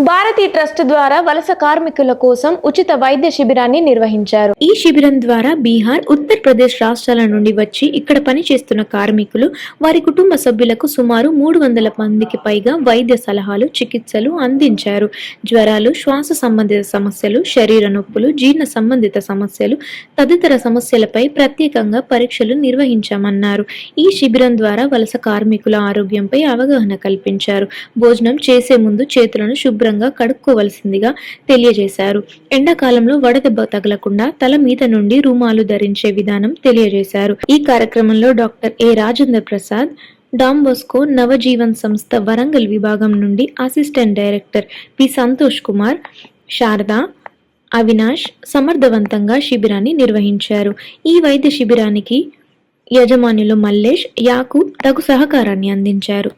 Bharati trust ద్వారా వలస కార్మికుల కోసం ఉచిత వైద్య శిబిరాన్ని నిర్వహించారు. ఈ శిబిరం ద్వారా బీహార్ ఉత్తరప్రదేశ్ రాష్ట్రాల నుండి వచ్చి ఇక్కడ పనిచేస్తున్న కార్మికులు వారి కుటుంబ సభ్యులకు సుమారు మూడు వందల మందికి పైగా వైద్య సలహాలు చికిత్సలు అందించారు. జ్వరాలు శ్వాస సంబంధిత సమస్యలు శరీర నొప్పులు జీర్ణ సంబంధిత సమస్యలు తదితర సమస్యలపై ప్రత్యేకంగా పరీక్షలు నిర్వహించామన్నారు. ఈ శిబిరం ద్వారా వలస కార్మికుల ఆరోగ్యంపై అవగాహన కల్పించారు. భోజనం చేసే ముందు చేతులను శుభ్రంగా కడుక్కోవలసిందిగా తెలియజేశారు. ఎండాకాలంలో వడదెబ్బ తగలకుండా తల మీద నుండి రుమాలు ధరించే విధానం తెలియజేశారు. ఈ కార్యక్రమంలో doctor A Rajendra Prasad Don Bosco Navajeevan సంస్థ వరంగల్ విభాగం నుండి assistant director P Santosh Kumar Sharada Avinash సమర్థవంతంగా శిబిరాన్ని నిర్వహించారు. ఈ వైద్య శిబిరానికి యజమానులు మల్లేష్ యాకు తగు సహకారాన్ని అందించారు.